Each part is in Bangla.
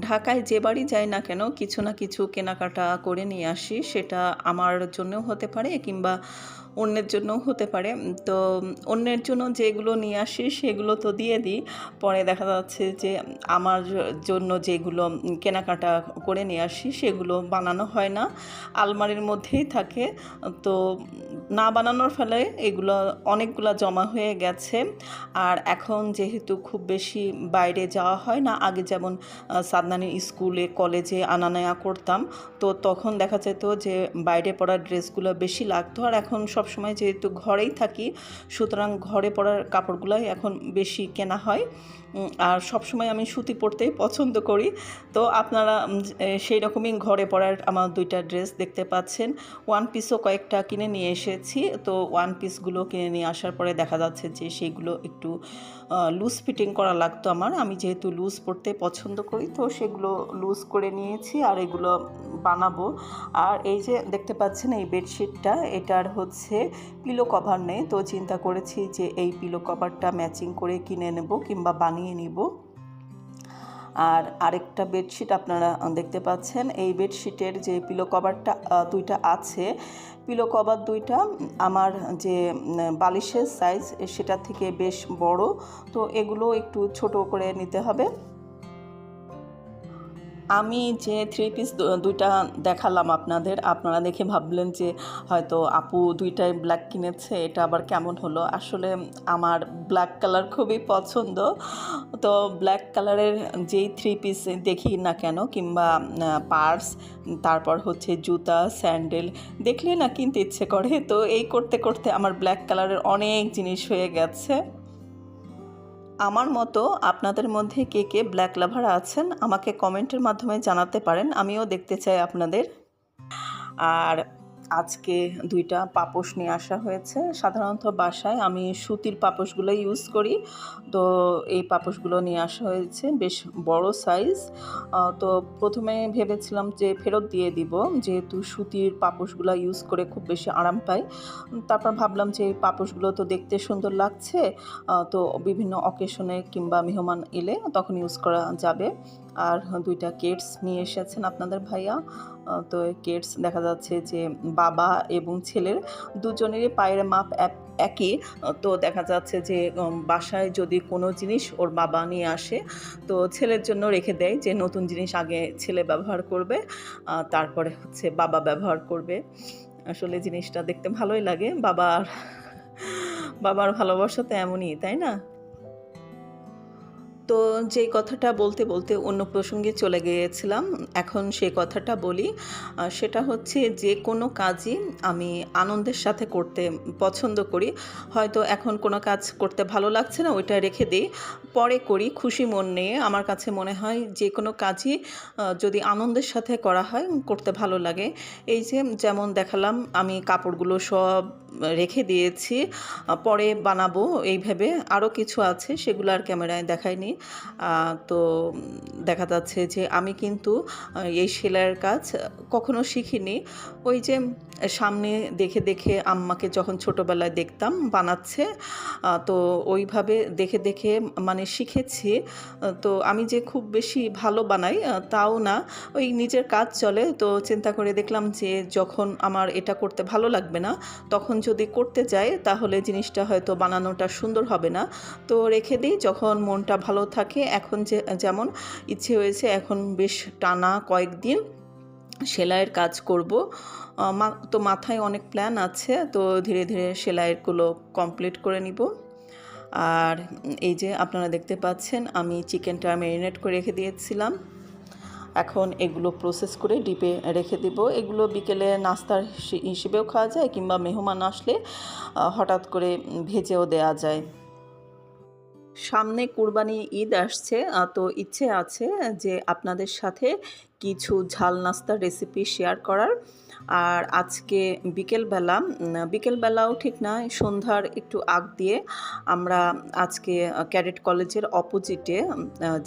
ঢাকায় যে বাড়ি যাই না কেন কিছু না কিছু কেনাকাটা করে নিয়ে আসি, সেটা আমার জন্যও হতে পারে কিংবা অন্যের জন্যও হতে পারে। তো অন্যের জন্য যেগুলো নিয়ে আসি, সেগুলো তো দিয়ে দিই। পরে দেখা যাচ্ছে যে আমার জন্য যেগুলো কেনাকাটা করে নিয়ে আসি, সেগুলো বানানো হয় না। আলমারির মধ্যেই থাকে। তো না বানানোর ফলে এগুলো অনেকগুলো জমা হয়ে গেছে। আর এখন যেহেতু খুব বেশি বাইরে যাওয়া হয় না, আগে যেমন সাদনানি স্কুলে, কলেজে আনা নেয়া করতাম। তো তখন দেখা যেত যে বাইরে পড়ার ড্রেসগুলো বেশি লাগতো। আর এখন সব সময় যেহেতু ঘরেই থাকি, সুতরাং ঘরে পরার কাপড়গুলোই এখন বেশি কেনা হয়। আর সব সময় আমি সুতি পরতেই পছন্দ করি। তো আপনারা সেই রকমই ঘরে পরার আমার দুইটা ড্রেস দেখতে পাচ্ছেন। ওয়ান পিসও কয়েকটা কিনে নিয়ে এসেছি। তো ওয়ান পিসগুলো কিনে নিয়ে আসার পরে দেখা যাচ্ছে যে সেগুলো একটু লুজ ফিটিং করা লাগতো আমার। আমি যেহেতু লুজ পরতে পছন্দ করি, তো সেগুলো লুজ করে নিয়েছি আর এগুলো বানাবো। আর এই যে দেখতে পাচ্ছেন এই বেডশিটটা এটার হচ্ছে পিলো কভার নেই। তো চিন্তা করেছি যে এই পিলো কভারটা ম্যাচিং করে কিনে নেব কিংবা বানিয়ে নিব। আর আরেকটা বেডশিট আপনারা দেখতে পাচ্ছেন, এই বেডশিটের যে পিলো কভারটা দুইটা আছে। পিলো কভার দুইটা, আমার যে বালিশের সাইজ সেটা থেকে বেশ বড়। তো এগুলো একটু ছোট করে নিতে হবে। আমি যে থ্রি পিস দুইটা দেখালাম আপনাদের, আপনারা দেখে ভাবলেন যে হয়তো আপু দুইটাই ব্ল্যাক কিনেছে, এটা আবার কেমন হলো? আসলে আমার ব্ল্যাক কালার খুবই পছন্দ। তো ব্ল্যাক কালারের যেই থ্রি পিস দেখি না কেন, কিংবা পার্স তারপর হচ্ছে জুতা স্যান্ডেল দেখলে না কিনতে ইচ্ছে করে। তো এই করতে করতে আমার ব্ল্যাক কালারের অনেক জিনিস হয়ে গেছে। আমার মতো আপনাদের মধ্যে কে কে ব্ল্যাক লাভার আছেন, আমাকে কমেন্টের মাধ্যমে জানাতে পারেন, আমিও দেখতে চাই আপনাদের। আর আজকে দুইটা পাপোশ নিয়ে আসা হয়েছে। সাধারণত বাসায় আমি সুতির পাপোশগুলো ইউজ করি। তো এই পাপোশগুলো নিয়ে আসা হয়েছে বেশ বড় সাইজ তো প্রথমে ভেবেছিলাম যে ফেরত দিয়ে দিব, যেহেতু সুতির পাপোশগুলো ইউজ করে খুব বেশি আরাম পাই। তারপর ভাবলাম যে পাপোশগুলো তো দেখতে সুন্দর লাগছে তো বিভিন্ন অকেশনে কিংবা মেহমান এলে তখন ইউজ করা যাবে। আর দুইটা কেটস নিয়ে এসেছেন আপনাদের ভাইয়া। তো কেটস দেখা যাচ্ছে যে বাবা এবং ছেলের দুজনেরই পায়ের মাপ একই। তো দেখা যাচ্ছে যে বাসায় যদি কোনো জিনিস ওর বাবা নিয়ে আসে, তো ছেলের জন্য রেখে দেয় যে নতুন জিনিস আগে ছেলে ব্যবহার করবে তারপরে হচ্ছে বাবা ব্যবহার করবে। আসলে জিনিসটা দেখতে ভালোই লাগে। বাবার বাবার ভালোবাসা তো এমনই, তাই না? তো যেই কথাটা বলতে বলতে অন্য প্রসঙ্গে চলে গিয়েছিলাম। এখন সে কথাটা বলি। সেটা হচ্ছে যে কোনো কাজই আমি আনন্দের সাথে করতে পছন্দ করি। হয়তো এখন কোনো কাজ করতে ভালো লাগছে না, ওইটা রেখে দিই। পরে করি, খুশি মন নিয়ে। আমার কাছে মনে হয় যে কোনো কাজই যদি আনন্দের সাথে করা হয়, করতে ভালো লাগে। এই যে যেমন দেখালাম, আমি কাপড়গুলো সব রেখে দিয়েছি। পরে বানাবো এইভাবে আরও কিছু আছে, সেগুলো আর ক্যামেরায় দেখায়নি তো দেখা যাচ্ছে যে আমি কিন্তু এই সেলাইয়ের কাজ কখনো শিখিনি। ওই যে সামনে দেখে দেখে আম্মাকে যখন ছোটোবেলায় দেখতাম বানাচ্ছে তো ওইভাবে দেখে দেখে মানে শিখেছি। তো আমি যে খুব বেশি ভালো বানাই তাও না। ওই নিজের কাজ চলে, তো চিন্তা করে দেখলাম যে যখন আমার এটা করতে ভালো লাগবে না, তখন যদি করতে যাই, তাহলে জিনিসটা হয়তো বানানোটা সুন্দর হবে না। তো রেখে দিই, যখন মনটা ভালো থাকে। এখন যে, যেমন ইচ্ছে হয়েছে এখন বেশ টানা কয়েকদিন সেলাইয়ের কাজ করব। তো মাথায় অনেক প্ল্যান আছে, তো ধীরে ধীরে সেলাইয়েরগুলো কমপ্লিট করে নিব। আর এই যে আপনারা দেখতে পাচ্ছেন, আমি চিকেনটা ম্যারিনেট করে রেখে দিয়েছিলাম। এখন এগুলো প্রসেস করে ডিপে রেখে দেব। এগুলো বিকেলে নাস্তার হিসেবেও খাওয়া যায় কিংবা মেহমান আসলে হঠাৎ করে ভেজেও দেওয়া যায়। সামনে কুরবানি ঈদ আসছে তো ইচ্ছে আছে যে আপনাদের সাথে কিছু ঝাল নাস্তার রেসিপি শেয়ার করার। আর আজকে বিকেলবেলা বিকেলবেলাও ঠিক না, সন্ধ্যার একটু আগ দিয়ে আমরা আজকে ক্যাডেট কলেজের অপোজিটে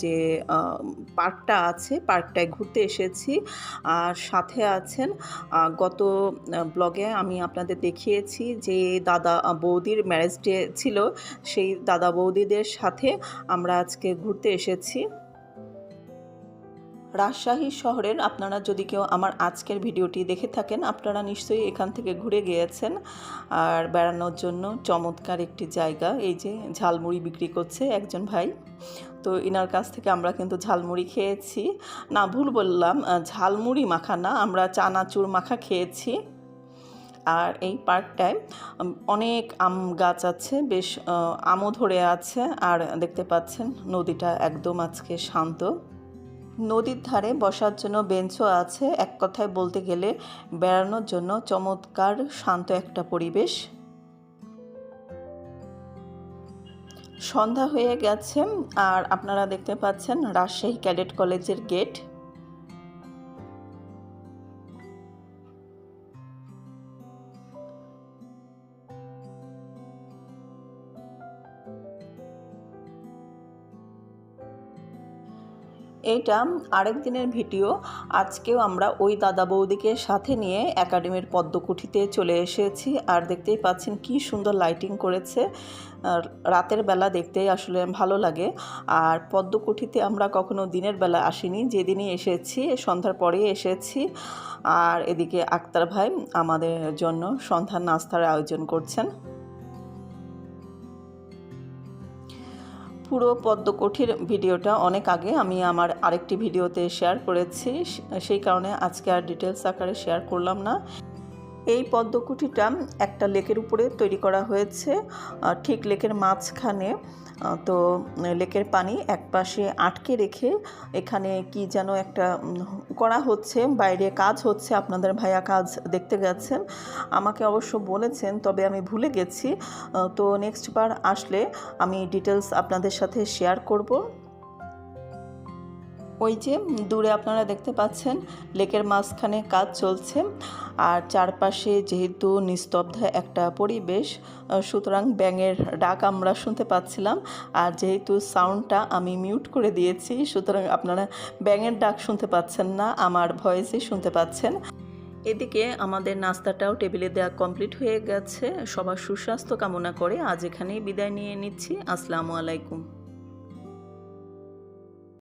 যে পার্কটা আছে, পার্কটায় ঘুরতে এসেছি। আর সাথে আছেন গত ব্লগে আমি আপনাদের দেখিয়েছি যে, দাদা বৌদির ম্যারেজ ডে ছিল। সেই দাদা বৌদিদের সাথে আমরা আজকে ঘুরতে এসেছি। রাজশাহী শহরের আপনারা যদি কেউ আমার আজকের ভিডিওটি দেখে থাকেন, আপনারা নিশ্চয়ই এখান থেকে ঘুরে গিয়েছেন। আর বেড়ানোর জন্য চমৎকার একটি জায়গা, এই যে ঝালমুড়ি বিক্রি করছে একজন ভাই। তো ইনার কাছ থেকে আমরা কিন্তু ঝালমুড়ি খেয়েছি। না, ভুল বললাম ঝালমুড়ি মাখা না, আমরা চানাচুর মাখা খেয়েছি। আর এই পার্কটায় অনেক আম গাছ আছে, বেশ আমও ধরে আছে। আর দেখতে পাচ্ছেন, নদীটা একদম আজকে শান্ত। নদীর ধারে বসার জন্য বেঞ্চও আছে। এক কথায় বলতে গেলে বেড়ানোর জন্য চমৎকার, শান্ত একটা পরিবেশ। সন্ধ্যা হয়ে গেছে, আর আপনারা দেখতে পাচ্ছেন রাজশাহী ক্যাডেট কলেজের গেট। এইটা আরেক দিনের ভিডিও। আজকেও আমরা ওই দাদা বৌদিকে সাথে নিয়ে একাডেমির পদ্মকুঠিতে চলে এসেছি আর দেখতেই পাচ্ছেন কি সুন্দর লাইটিং করেছে। রাতের বেলা দেখতেই আসলে ভালো লাগে। আর পদ্মকুঠিতে আমরা কখনো দিনের বেলা আসিনি, যেদিনই এসেছি, সন্ধ্যার পরেই এসেছি। আর এদিকে আক্তার ভাই আমাদের জন্য সন্ধ্যার নাস্তার আয়োজন করছেন। পুরো পদ্মকঠির ভিডিওটা অনেক আগে আমি আমার আরেকটি ভিডিওতে শেয়ার করেছি সেই কারণে আজকে আর ডিটেলস আকারে শেয়ার করলাম না। এই পদ্মকুঠিটা একটা লেকের উপরে তৈরি করা হয়েছে ঠিক লেকের মাঝখানে। তো, লেকের পানি একপাশে আটকে রেখে এখানে কি যেন একটা করা হচ্ছে, বাইরে কাজ হচ্ছে, আপনাদের ভাইয়া কাজ দেখতে গেছেন। আমাকে অবশ্য বলেছেন, তবে আমি ভুলে গেছি। তো নেক্সট বার আসলে আমি ডিটেলস আপনাদের সাথে শেয়ার করব। ওই যে দূরে আপনারা দেখতে পাচ্ছেন, লেকের মাঝখানে কাজ চলছে। আর চারপাশে যেহেতু নিস্তব্ধ একটা পরিবেশ সুতরাং ব্যাঙের ডাক আমরা শুনতে পাচ্ছিলাম। আর যেহেতু সাউন্ডটা আমি মিউট করে দিয়েছি, সুতরাং আপনারা ব্যাঙের ডাক শুনতে পাচ্ছেন না, আমার ভয়েসই শুনতে পাচ্ছেন। এদিকে আমাদের নাস্তাটাও টেবিলে দেওয়া কমপ্লিট হয়ে গেছে। সবার সুস্বাস্থ্য কামনা করে আজ এখানেই বিদায় নিয়ে নিচ্ছি। আসসালামু আলাইকুম।